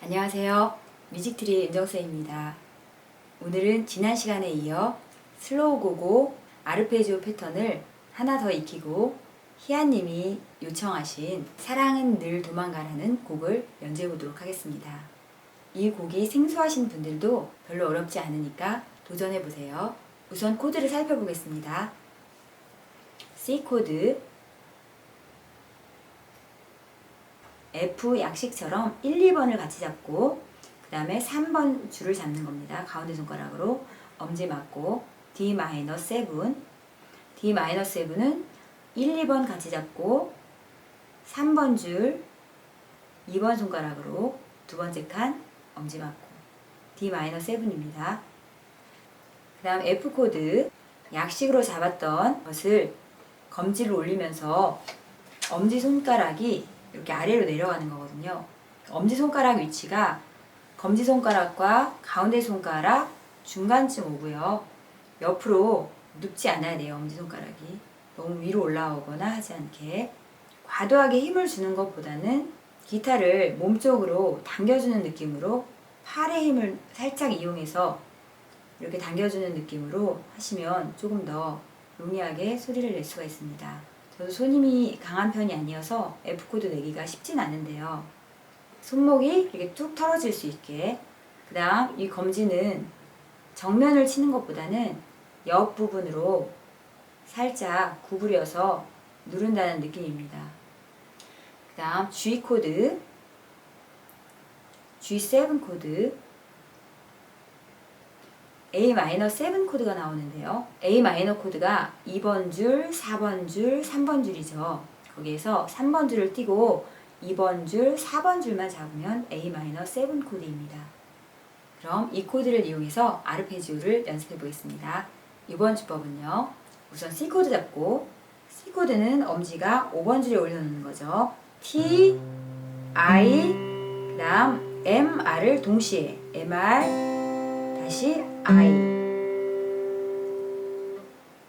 안녕하세요. 뮤직트리 윤정쌤입니다. 오늘은 지난 시간에 이어 슬로우 고고 아르페지오 패턴을 하나 더 익히고 희아님이 요청하신 사랑은 늘 도망가라는 곡을 연주해 보도록 하겠습니다. 이 곡이 생소하신 분들도 별로 어렵지 않으니까 도전해 보세요. 우선 코드를 살펴보겠습니다. C 코드, F 약식처럼 1, 2번을 같이 잡고 그 다음에 3번 줄을 잡는 겁니다. 가운데 손가락으로 엄지 맞고 D 마이너 7 D 마이너 7은 1, 2번 같이 잡고 3번 줄 2번 손가락으로 두 번째 칸 엄지 맞고 D 마이너 7입니다. 그 다음 F 코드 약식으로 잡았던 것을 검지를 올리면서 엄지 손가락이 이렇게 아래로 내려가는 거거든요. 엄지 손가락 위치가 검지 손가락과 가운데 손가락 중간쯤 오고요. 옆으로 눕지 않아야 돼요. 엄지 손가락이 너무 위로 올라오거나 하지 않게 과도하게 힘을 주는 것보다는 기타를 몸쪽으로 당겨주는 느낌으로 팔의 힘을 살짝 이용해서 이렇게 당겨주는 느낌으로 하시면 조금 더 용이하게 소리를 낼 수가 있습니다. 저도 손힘이 강한 편이 아니어서 F코드 내기가 쉽진 않은데요. 손목이 이렇게 뚝 털어질 수 있게 그 다음 이 검지는 정면을 치는 것보다는 옆 부분으로 살짝 구부려서 누른다는 느낌입니다. 그 다음 G 코드 G7 코드 A 마이너 7 코드가 나오는데요. A 마이너 코드가 2번 줄, 4번 줄, 3번 줄이죠. 거기에서 3번 줄을 띄고 2번 줄, 4번 줄만 잡으면 A 마이너 7 코드입니다. 그럼 이 코드를 이용해서 아르페지오를 연습해 보겠습니다. 이번 주법은요. 우선 C 코드 잡고 C 코드는 엄지가 5번 줄에 올려놓는 거죠. T, I, 그다음 M, R을 동시에 M, R 다시 I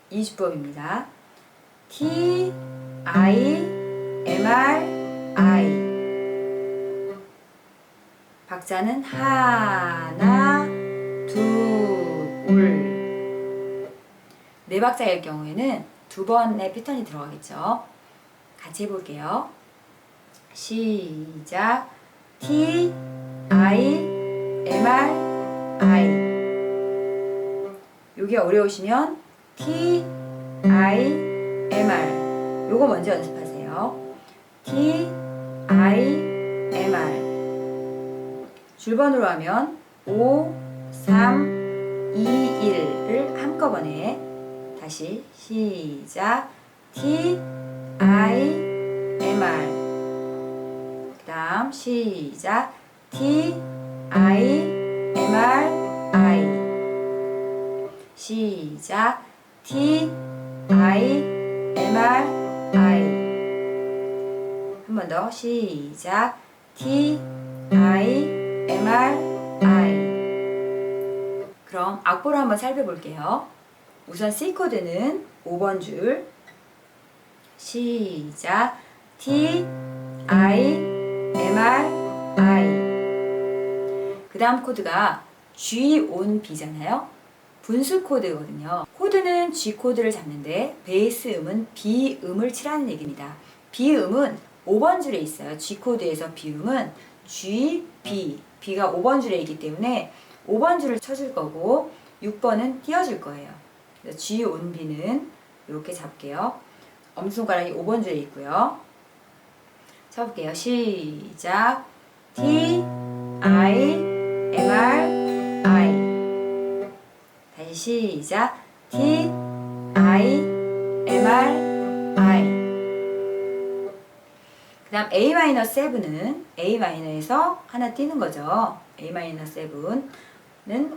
이 주법입니다. T, I, M, R, I 박자는 하나, 둘네 박자일 경우에는 두 번의 패턴이 들어가겠죠. 같이 해볼게요. 시작 T, I, M, R, I 요게 어려우시면 T, I, M, R 요거 먼저 연습하세요. T, I, M, R 줄번호로 하면 5, 3, 2, 1을 한꺼번에 다시 시작 T, I, M, R 그 다음 시작 T, I, M, R, 시작. T, I, M, R, I. 한 번 더. 시작. T, I, M, R, I. 그럼 악보를 한번 살펴볼게요. 우선 C 코드는 5번 줄. 시작. T, I, M, R, I. 그 다음 코드가 G, on, B잖아요. 분수 코드거든요. 코드는 G 코드를 잡는데 베이스 음은 B 음을 치라는 얘기입니다. B 음은 5번 줄에 있어요. G 코드에서 B 음은 G, B. B가 5번 줄에 있기 때문에 5번 줄을 쳐줄 거고 6번은 띄워줄 거예요. G, on, B는 이렇게 잡게요. 엄지손가락이 5번 줄에 있고요. 쳐볼게요. 시작. T, I, 시 시작. T, I, M, R, I. 그 다음 A 마이너 7은 A 마이너에서 하나 띄는 거죠. A 마이너 7은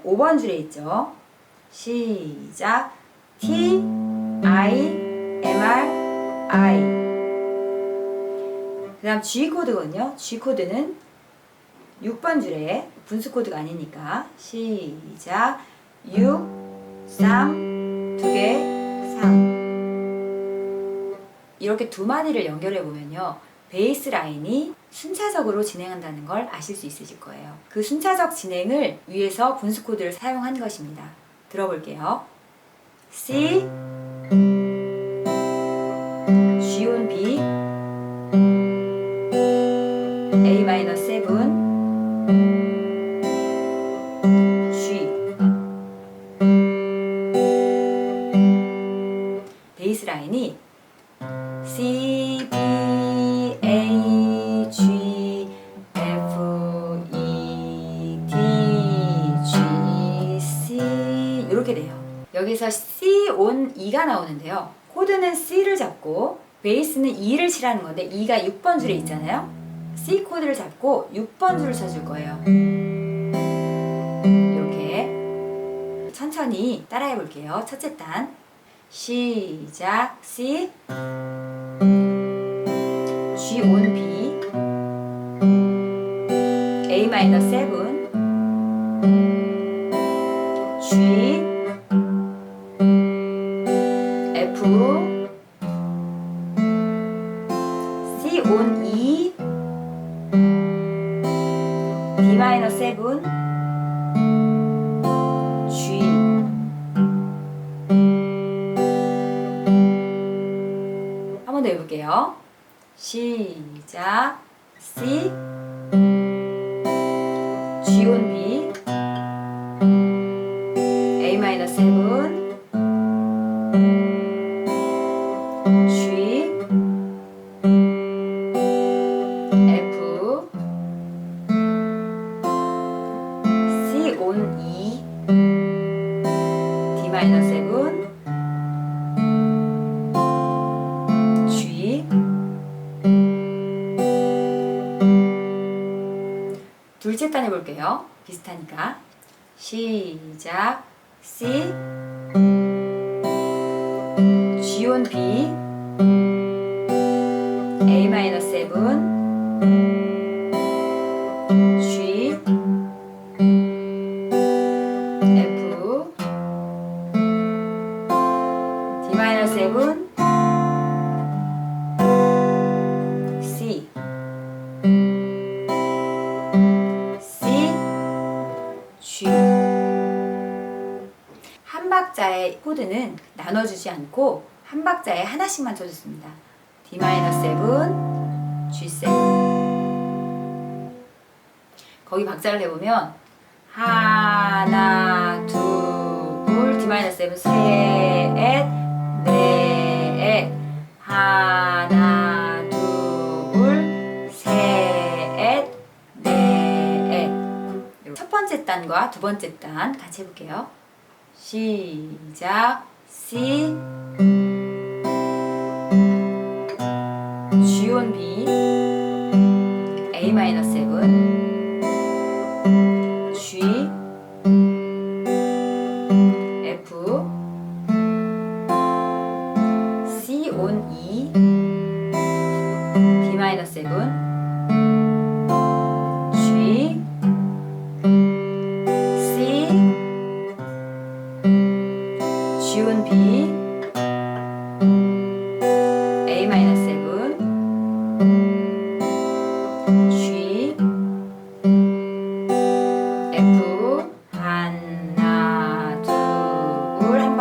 5번 줄에 있죠. 시작. T, I, M, R, I. 그 다음 G 코드거든요. G 코드는 6번 줄에 분수 코드가 아니니까 시작. 6, 쌈, 두 개, 쌈. 이렇게 두 마디를 연결해 보면요. 베이스 라인이 순차적으로 진행한다는 걸 아실 수 있으실 거예요. 그 순차적 진행을 위해서 분수 코드를 사용한 것입니다. 들어볼게요. C, G운 B, A-7, 이렇게 돼요. 여기서 C 온 E가 나오는데요. 코드는 C를 잡고 베이스는 E를 치라는 건데 E가 6번 줄에 있잖아요. C 코드를 잡고 6번 줄을 쳐줄 거예요. 이렇게 천천히 따라해 볼게요. 첫째 단 시작 C G 온 B A 마이너 7 둘째 단 해볼게요. 비슷하니까. 시작. C. G온 B. A-7. 박자의 코드는 나눠주지 않고 한 박자에 하나씩만 쳐줬습니다. D-7, G7 거기 박자를 해보면 하나, 둘, D-7, 셋, 넷 하나, 첫 번째 단과 두 번째 단 같이 해볼게요. 시작. C G 온 B. A 마이너 7 G. F. C 온 E. D 마이너 7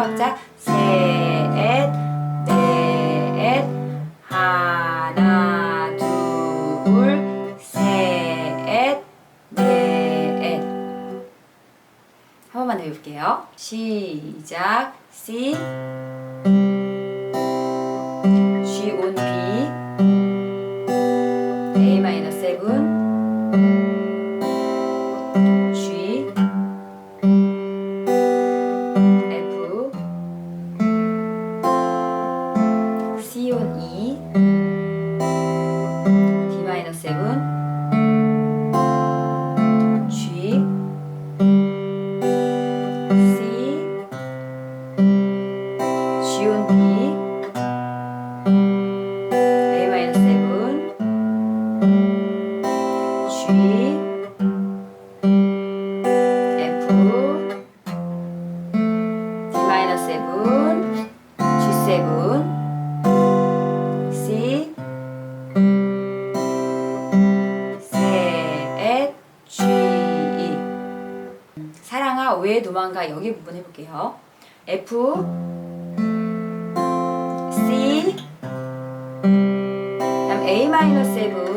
둘한 박자 셋 넷 하나 둘 셋 넷. 한 번만 더 해볼게요. 시작. C G F D-7 G7 C 셋 G E 사랑아 왜 도망가 여기 부분 해볼게요 F C 다음 A-7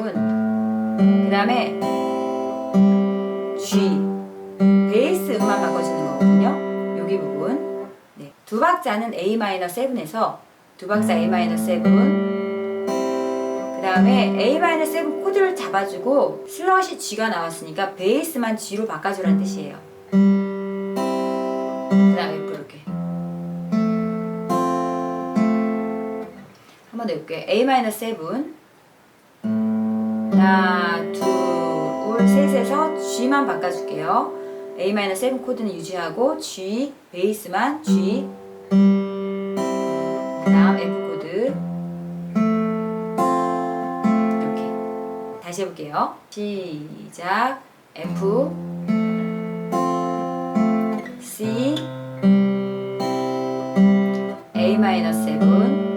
그 다음에 G 베이스 음만 바꿔주는 거거든요. 여기 부분 네. 두 박자는 A 마이너 7에서 두 박자 A 마이너 7 그 다음에 A 마이너 7 코드를 잡아주고 슬롯이 G가 나왔으니까 베이스만 G로 바꿔주라는 뜻이에요. 그 다음에 이렇게 한번 더 해볼게요. A 마이너 7 하나, 둘, 셋에서 G만 바꿔줄게요. A-7 코드는 유지하고 G, 베이스만 G. 그 다음 F 코드. 이렇게. 다시 해볼게요. 시작. F. C. A-7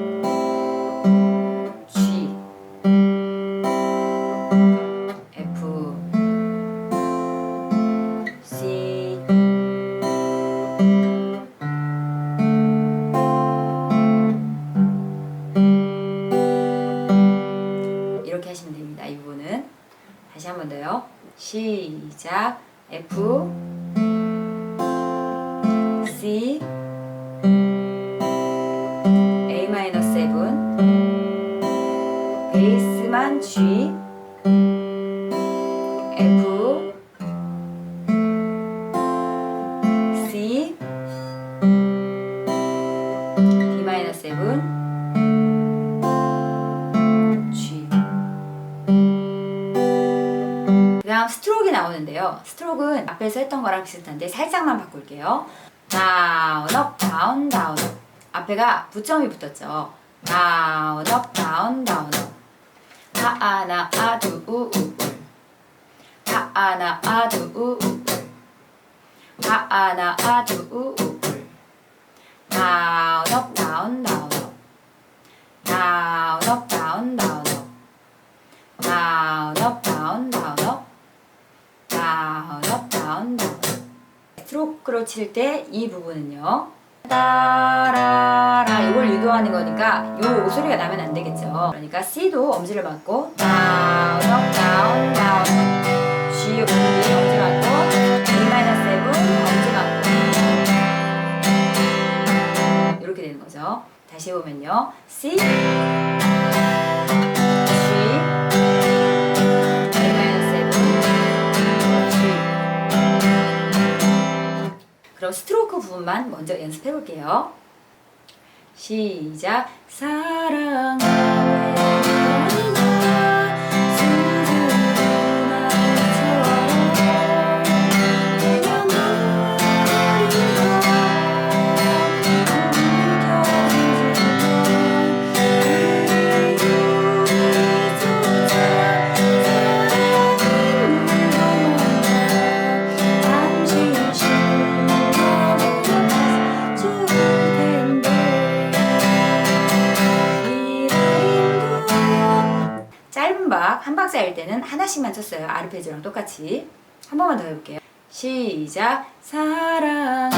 앞에서 했던 거랑 비슷한데 살짝만 바꿀게요. 다운 업 다운 다운 업 앞에가 부점이 붙었죠. 다운 업 다운 다운 업 하아나 아두 우우 하아나 아두 우우 하아나 아두 우우 다운 업 다운 다운 업 다운 다운 스트로크로 칠 때 이 부분은요. 따라라 이걸 유도하는 거니까 요 오소리가 나면 안 되겠죠. 그러니까 C도 엄지를 맞고 다운 업 다운 다운. G 오리 엄지 맞고 A 마이너스 7 엄지 맞고. 이렇게 되는 거죠. 다시 해보면요. C 그럼 스트로크 부분만 먼저 연습해 볼게요. 시작. 짧은 하나씩만 쳤어요. 아르페지오랑 똑같이. 한 번만 더 해볼게요. 시작. 사랑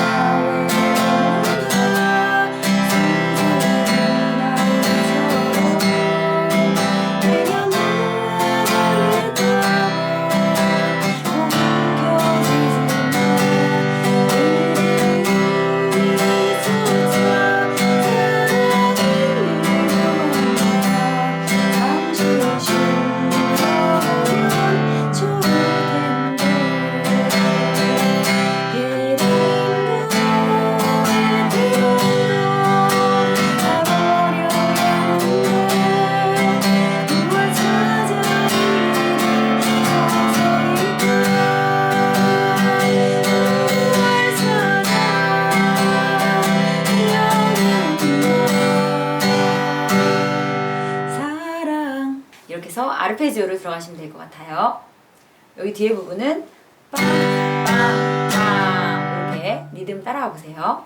들어가시면 될 것 같아요. 여기 뒤에 부분은 빵빵빵 이렇게 리듬 따라가 보세요.